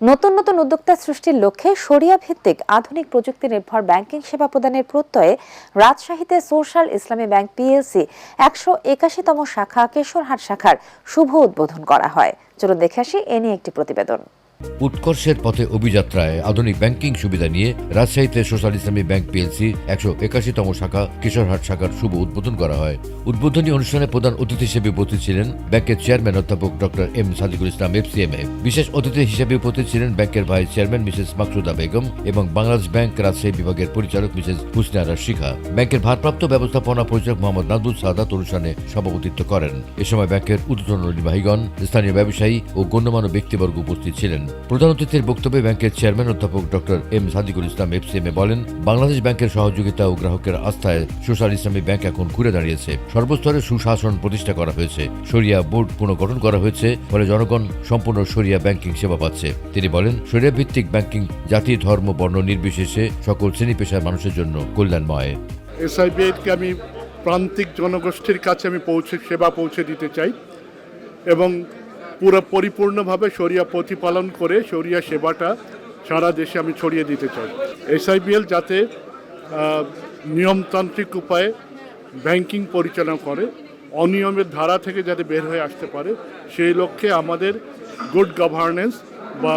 নতুন নতুন উদ্যোক্তা সৃষ্টির লক্ষ্যে সরিয়া ভিত্তিক আধুনিক প্রযুক্তি নির্ভর ব্যাংকিং সেবা প্রদানের প্রত্যয়ে রাজশাহীতে সোশ্যাল ইসলামী ব্যাংক পিএলসি একশো একাশিতম শাখা কেশোরহাট শাখার শুভ উদ্বোধন করা হয়। চলুন দেখে আসি এ নিয়ে একটি প্রতিবেদন। উৎকর্ষের পথে অভিযাত্রায় আধুনিক ব্যাংকিং সুবিধা নিয়ে রাজশাহীতে সোশ্যাল ইসলামী ব্যাংক পিএলসি একশো একাশিতম শাখা কিশোরহাট শাখার শুভ উদ্বোধন করা হয়। উদ্বোধনী অনুষ্ঠানে প্রধান অতিথি হিসেবে উপস্থিত ছিলেন ব্যাংকের চেয়ারম্যান অধ্যাপক doctor M Sadiqul Islam FCMA বিশেষ অতিথি হিসেবে উপস্থিত ছিলেন ব্যাংকের vice chairman Mrs Maksuda Begum এবং বাংলাদেশ ব্যাংক রাজশাহী বিভাগের পরিচালক মিসেস হুসনে আরা শিখা। ব্যাংকের ভারপ্রাপ্ত ব্যবস্থাপনা পরিচালক মোহাম্মদ নাজবুল সাদাত অনুষ্ঠানে সভাপতিত্ব করেন। এ সময় ব্যাংকের উদ্বোধন নির্বাহীগণ, স্থানীয় ব্যবসায়ী ও গণ্যমান্য ব্যক্তিবর্গ উপস্থিত ছিলেন। প্রধান অতিথির বক্তব্যে ব্যাংকের চেয়ারম্যান অধ্যাপক doctor M Sadiqul Islam FCMA বলেন, বাংলাদেশ ব্যাংকের সহযোগিতা ও গ্রাহকের আস্থায় সোশ্যাল ইসলামী ব্যাংক এখন ঘুরে দাঁড়িয়েছে। সর্বস্তরে সুশাসন প্রতিষ্ঠা করা হয়েছে। সরিয়া বোর্ড পুনর্গঠন করা হয়েছে, ফলে জনগণ সম্পূর্ণ সরিয়া ব্যাংকিং সেবা পাচ্ছে। তিনি বলেন সরিয়া ভিত্তিক ব্যাংকিং, জাতি, ধর্ম, বর্ণ নির্বিশেষে সকল শ্রেণি পেশার মানুষের জন্য কল্যাণময়। এসআইবিএইচকে আমি প্রান্তিক জনগোষ্ঠীর কাছে আমি পৌঁছে, সেবা পৌঁছে দিতে চাই এবং পুরো পরিপূর্ণভাবে সরিয়া প্রতিপালন করে সরিয়া সেবাটা সারা দেশে আমি ছড়িয়ে দিতে চাই। এসআইবিএল যাতে নিয়মতান্ত্রিক উপায়ে ব্যাংকিং পরিচালনা করে, অনিয়মের ধারা থেকে যাতে বের হয়ে আসতে পারে, সেই লক্ষ্যে আমাদের গুড গভর্নেন্স বা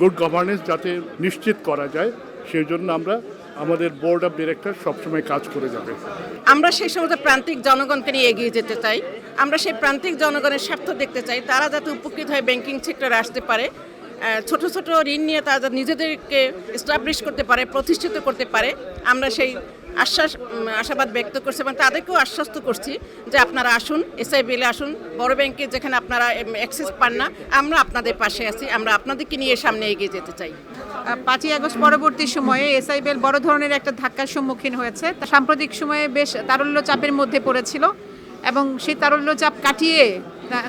গুড গভর্নেন্স যাতে নিশ্চিত করা যায় সেই জন্য আমরা আমাদের বোর্ড অফ ডিরেক্টর সবসময় কাজ করে যাবে। আমরা সেই সমস্ত প্রান্তিক জনগণকে নিয়ে এগিয়ে যেতে চাই। আমরা সেই প্রান্তিক জনগণের স্বার্থ দেখতে চাই। তারা যাতে উপকৃত হয়ে ব্যাংকিং সেক্টরে আসতে পারে। ছোট ছোট ঋণ নিয়ে তারা নিজেদেরকে এস্টাবলিশ করতে পারে, প্রতিষ্ঠিত করতে পারে। আমরা সেই আশ্বাস আশাবাদ ব্যক্ত করছি এবং তাদেরকেও আশ্বস্ত করছি যে আপনারা আসুন এসআইবিএলে আসুন। বড় ব্যাংকে যেখানে আপনারা অ্যাক্সেস পান না, আমরা আপনাদের পাশে আছি। আমরা আপনাদেরকে নিয়ে সামনে এগিয়ে যেতে চাই। পাঁচই আগস্ট পরবর্তী সময়ে এসআইবিএল বড় ধরনের একটা ধাক্কার সম্মুখীন হয়েছে। সাম্প্রতিক সময়ে বেশ তারল্য চাপের মধ্যে পড়েছিল এবং সেই তারল্য চাপ কাটিয়ে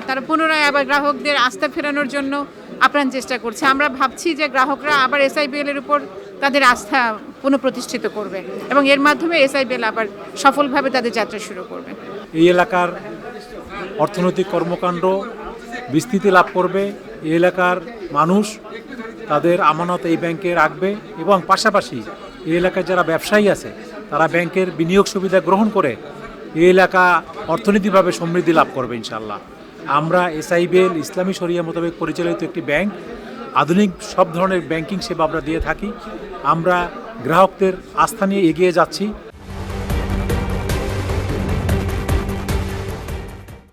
তারা পুনরায় আবার গ্রাহকদের আস্থা ফেরানোর জন্য আপ্রাণ চেষ্টা করছে। আমরা ভাবছি যে গ্রাহকরা আবার এসআইবিএল এর উপর তাদের আস্থা পুনঃপ্রতিষ্ঠিত করবে এবং এর মাধ্যমে এসআইবিএল আবার সফলভাবে তাদের যাত্রা শুরু করবে। এই এলাকার অর্থনৈতিক কর্মকাণ্ড বিস্তৃতি লাভ করবে। এই এলাকার মানুষ তাদের আমানত এই ব্যাংকে রাখবে এবং পাশাপাশি এই এলাকায় যারা ব্যবসায়ী আছে, তারা ব্যাংকের বিনিয়োগ সুবিধা গ্রহণ করে এই এলাকা অর্থনৈতিকভাবে সমৃদ্ধি লাভ করবে ইনশাল্লাহ আমরা এসআইবিএল ইসলামী শরিয়া মোতাবেক পরিচালিত একটি ব্যাংক। আধুনিক সব ধরনের ব্যাংকিং সেবা আমরা দিয়ে থাকি। আমরা গ্রাহকদের আস্থা নিয়ে এগিয়ে যাচ্ছি।